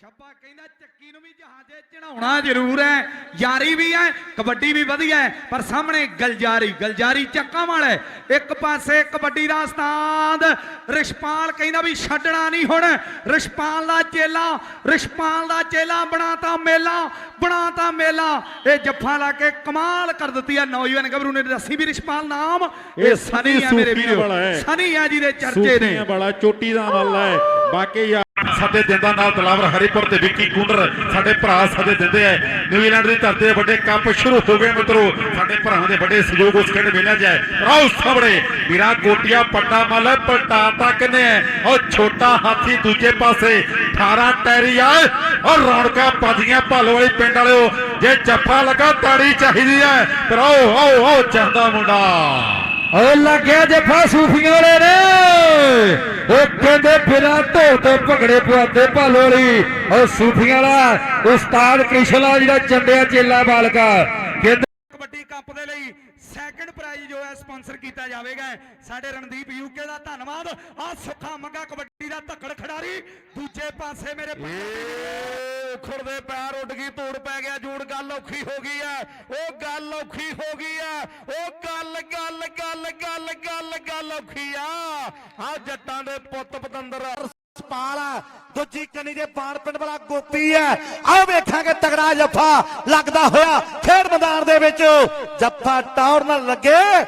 ਛੱਪਾ ਕਹਿੰਦਾ ਚੱਕੀ ਨੂੰ ਵੀ ਜਹਾਜ਼ੇ ਚੜਾਉਣਾ ਜ਼ਰੂਰ ਹੈ। ਯਾਰੀ ਵੀ ਹੈ ਕਬੱਡੀ ਵੀ ਵਧੀਆ ਹੈ ਪਰ ਸਾਹਮਣੇ ਗਲਜਾਰੀ ਗਲਜਾਰੀ ਚੱਕਾਂ ਵਾਲਾ। ਇੱਕ ਪਾਸੇ ਕਬੱਡੀ ਦਾ ਉਸਤਾਦ ਰਿਸ਼ਪਾਲ ਕਹਿੰਦਾ ਵੀ ਛੱਡਣਾ ਨਹੀਂ ਹੁਣ। ਰਿਸ਼ਪਾਲ ਦਾ ਚੇਲਾ ਰਿਸ਼ਪਾਲ ਦਾ ਚੇਲਾ ਬਣਾਤਾ ਮੇਲਾ ਬਣਾਤਾ ਮੇਲਾ। ਇਹ ਜੱਫਾ ਲਾ ਕੇ ਕਮਾਲ ਕਰ ਦਿੱਤੀ ਆ ਨੌਜਵਾਨ ਗੱਭਰੂ ਨੇ। ਦੱਸੀ ਵੀ ਰਿਸ਼ਪਾਲ ਨਾਮ ਇਹ ਸਨੀ ਆ ਮੇਰੇ। ਵੀਰੋ। ਸਨੀ ਆ ਜੀ ਦੇ ਚਰਚੇ ਨੇ। ਸੂਫੀਆਂ ਵਾਲਾ ਚੋਟੀ ਦਾ ਮੱਲ ਹੈ। ਬਾਕੀ ਯਾਰ ਸਾਡੇ ਦਿੰਦਾ ਨਾਲ ਤਲਾਵਰ ਹਰੀਪੁਰ ਤੇ ਵਿੱਕੀ ਕੁੰਡਰ ਸਾਡੇ ਭਰਾ ਸਾਡੇ ਦਿੰਦੇ ਐ ਨਿਊਜ਼ੀਲੈਂਡ ਦੀ ਧਰਤੀ ਤੇ ਵੱਡੇ ਕੱਪ ਸ਼ੁਰੂ ਹੋ ਗਏ ਮਿੱਤਰੋ। ਸਾਡੇ ਭਰਾਵਾਂ ਦੇ ਵੱਡੇ ਸਹਿਯੋਗ ਉਸ ਖੇਡ ਮੇਲਿਆਂ 'ਚ ਹੈ। ਰਾਉ ਸਾਹਮਣੇ ਵੀਰਾ ਕੋਟੀਆ ਪੱਟਾ ਮੱਲ, ਪਟਾਤਾ ਕਿਨੇ ਉਹ ਛੋਟਾ ਹਾਥੀ ਦੂਜੇ ਪਾਸੇ 18 ਟੈਰੀ ਆ ਔਰ ਰੌਣਕਾਂ ਪਾਦੀਆਂ ਭਾਲੋ ਵਾਲੀ ਪਿੰਡ ਵਾਲਿਓ, ਜੇ ਜੱਫਾ ਲੱਗਾ ਤਾੜੀ ਚਾਹੀਦੀ ਹੈ। ਪਰ ਆਓ ਆਓ ਆਓ ਚੰਦਾ ਮੁੰਡਾ। ਓ ਲੱਗਿਆ ਜੱਫਾ ਸੂਫੀਆਂ ਵਾਲੇ ਨੇ। ਉਹ ਕਹਿੰਦੇ ਬਿਨਾਂ ਭਗੜੇ ਪਵਾਦੇ ਭਾਲੋਲੀ ਉਹ ਸੂਫੀਆਂ ਵਾਲਾ, ਉਸਤਾਦ ਕ੍ਰਿਸ਼ਨਾ ਜਿਹੜਾ ਚੰਡਿਆ ਚੇਲਾ ਬਾਲਕਾ ਕਬੱਡੀ ਕੱਪ ਦੇ ਲਈ ਸੈਕੰਡ ਪ੍ਰਾਈਜ਼ ਜੋ ਹੈ ਸਪਾਂਸਰ ਕੀਤਾ ਜਾਵੇਗਾ। ਸਾਡੇ ਰਣਦੀਪ ਯੂਕੇ ਦਾ ਧੰਨਵਾਦ। ਆ ਸੁੱਖਾ ਮੰਗਾ ਕਬੱਡੀ ਦਾ ਧੱਕੜ ਖਿਡਾਰੀ। ਦੂਜੇ ਪਾਸੇ ਮੇਰੇ ਉਖੜ ਦੇ ਪੈਰ ਉੱਡ ਗਈ, ਧੂੜ ਪੈ ਗਿਆ, ਜੂੜ ਗੱਲ ਔਖੀ ਹੋ ਗਈ ਐ ਉਹ ਗੱਲ ਔਖੀ ਹੋ ਗਈ ਐ ਉਹ ਗੱਲ ਗੱਲ ਗੱਲ ਗੱਲ ਗੱਲ ਗੱਲ ਔਖੀ ਆ। ਆ ਜੱਟਾਂ ਦੇ ਪੁੱਤ ਪਤੰਦਰ। ਪਾਲ ਆ, ਦੂਜੀ ਕੰਨੀ ਦੇ ਪਾਣ ਪਿੰਡ ਵਾਲਾ ਗੋਪੀ ਐ ਆਹ ਵੇਖਾਂਗੇ ਤਗੜਾ ਜੱਫਾ ਲੱਗਦਾ ਹੋਇਆ ਖੇਡ ਮੈਦਾਨ ਦੇ ਵਿੱਚ। ਜੱਫਾ ਟੌਰ ਨਾਲ ਲੱਗੇ,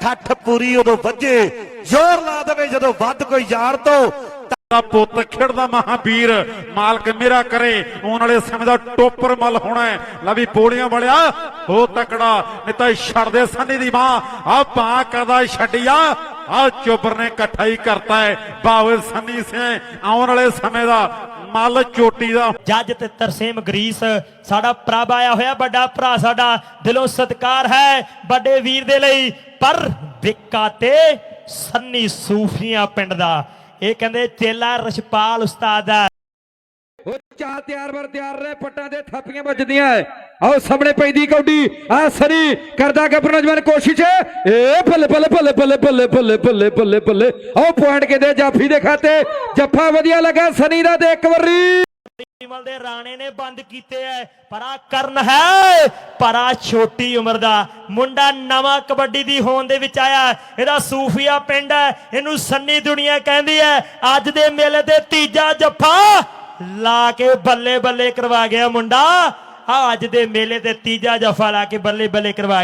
ਠੱਠ ਪੂਰੀ ਉਦੋਂ ਵੱਜੇ। ਜ਼ੋਰ ਲਾ ਦੇਵੇ ਜਦੋਂ ਵੱਧ ਕੋਈ ਯਾਰ ਤੋਂ। ਦਾ ਪੁੱਤ ਖੇਡਦਾ ਮਹਾਵੀਰ ਮਾਲਕ ਮੇਰਾ ਕਰੇ, ਆਉਣ ਵਾਲੇ ਸਮੇਂ ਦਾ ਟੋਪਰ ਮਲ ਹੋਣਾ ਹੈ। ਲੈ ਵੀ ਪੋੜੀਆਂ ਵਾਲਿਆ, ਹੋ ਤਕੜਾ, ਨਹੀਂ ਤਾਂ ਛੱਡ ਸੰਨੀ ਦੀ ਮਾਂ। ਆ ਪਾ ਕਰਦਾ ਛੱਡਿਆ ਆ ਚੋਬਰ ਨੇ ਇਕੱਠਾ ਹੀ ਕਰਤਾ ਹੈ। ਬਾਵੇ ਸੰਨੀ ਸੇ ਆਉਣ ਵਾਲੇ ਸਮੇਂ ਦਾ ਮਲ ਚੋਟੀ ਦਾ। ਜੱਜ ਤੇ ਤਰਸੇਮ ਗਰੀਸ, ਸਾਡਾ ਪ੍ਰਭ ਆਇਆ ਹੋਇਆ, ਵੱਡਾ ਭਰਾ ਸਾਡਾ, ਦਿਲੋਂ ਸਤਿਕਾਰ ਹੈ ਵੱਡੇ ਵੀਰ ਦੇ ਲਈ। ਪਰ ਵਿੱਕਾ ਤੇ ਸੰਨੀ ਸੂਫੀਆਂ ਪਿੰਡ ਦਾ ਇਹ ਕਹਿੰਦੇ ਚੇਲਾ ਰਸ਼ਪਾਲ ਉਸਤਾਦ ਹੈ ਉਹ ਚਾਹ ਤਿਆਰ ਬਰ ਤਿਆਰ ਰਹੇ ਪੱਟਾਂ ਦੇ ਥਾਪੀਆਂ ਵੱਜਦੀਆਂ ਐ। ਆਓ ਸਾਹਮਣੇ ਪੈਂਦੀ ਕੌਡੀ ਆ ਸਰੀ ਕਰਦਾ ਗੱਭਰੂ ਨੌਜਵਾਨ ਕੋਸ਼ਿਸ਼ ਏ ਬੱਲੇ ਬੱਲੇ ਬੱਲੇ ਬੱਲੇ ਬੱਲੇ ਬੱਲੇ ਬੱਲੇ ਬੱਲੇ ਬੱਲੇ ਆਓ ਪੁਆਇੰਟ ਕਹਿੰਦੇ ਜਾਫੀ ਦੇ ਖਾਤੇ, ਜੱਫਾ ਵਧੀਆ ਲੱਗਾ ਸਨੀ ਦਾ ਦੇ ਇੱਕ ਵਾਰੀ। ਵਿਮਲ ਦੇ ਰਾਣੇ ਨੇ ਬੰਦ ਕੀਤੇ ਐ। ਪਰ ਕਰਨ ਹੈ। ਪਰ ਛੋਟੀ ਉਮਰ ਦਾ ਮੁੰਡਾ ਨਵਾਂ ਕਬੱਡੀ ਦੀ ਹੋਣ ਦੇ ਵਿੱਚ ਆਇਆ। ਇਹਦਾ ਸੂਫੀਆ ਪਿੰਡ ਹੈ ਇਹਨੂੰ ਸੰਨੀ ਦੁਨੀਆ ਕਹਿੰਦੀ ਹੈ ਅੱਜ ਦੇ ਮੇਲੇ ਤੇ ਤੀਜਾ ਜੱਫਾ ਲਾ ਕੇ ਬੱਲੇ ਬੱਲੇ ਕਰਵਾ ਗਿਆ ਮੁੰਡਾ। ਆ ਅੱਜ ਦੇ ਮੇਲੇ ਤੇ ਤੀਜਾ ਜੱਫਾ ਲਾ ਕੇ ਬੱਲੇ ਬੱਲੇ ਕਰਵਾ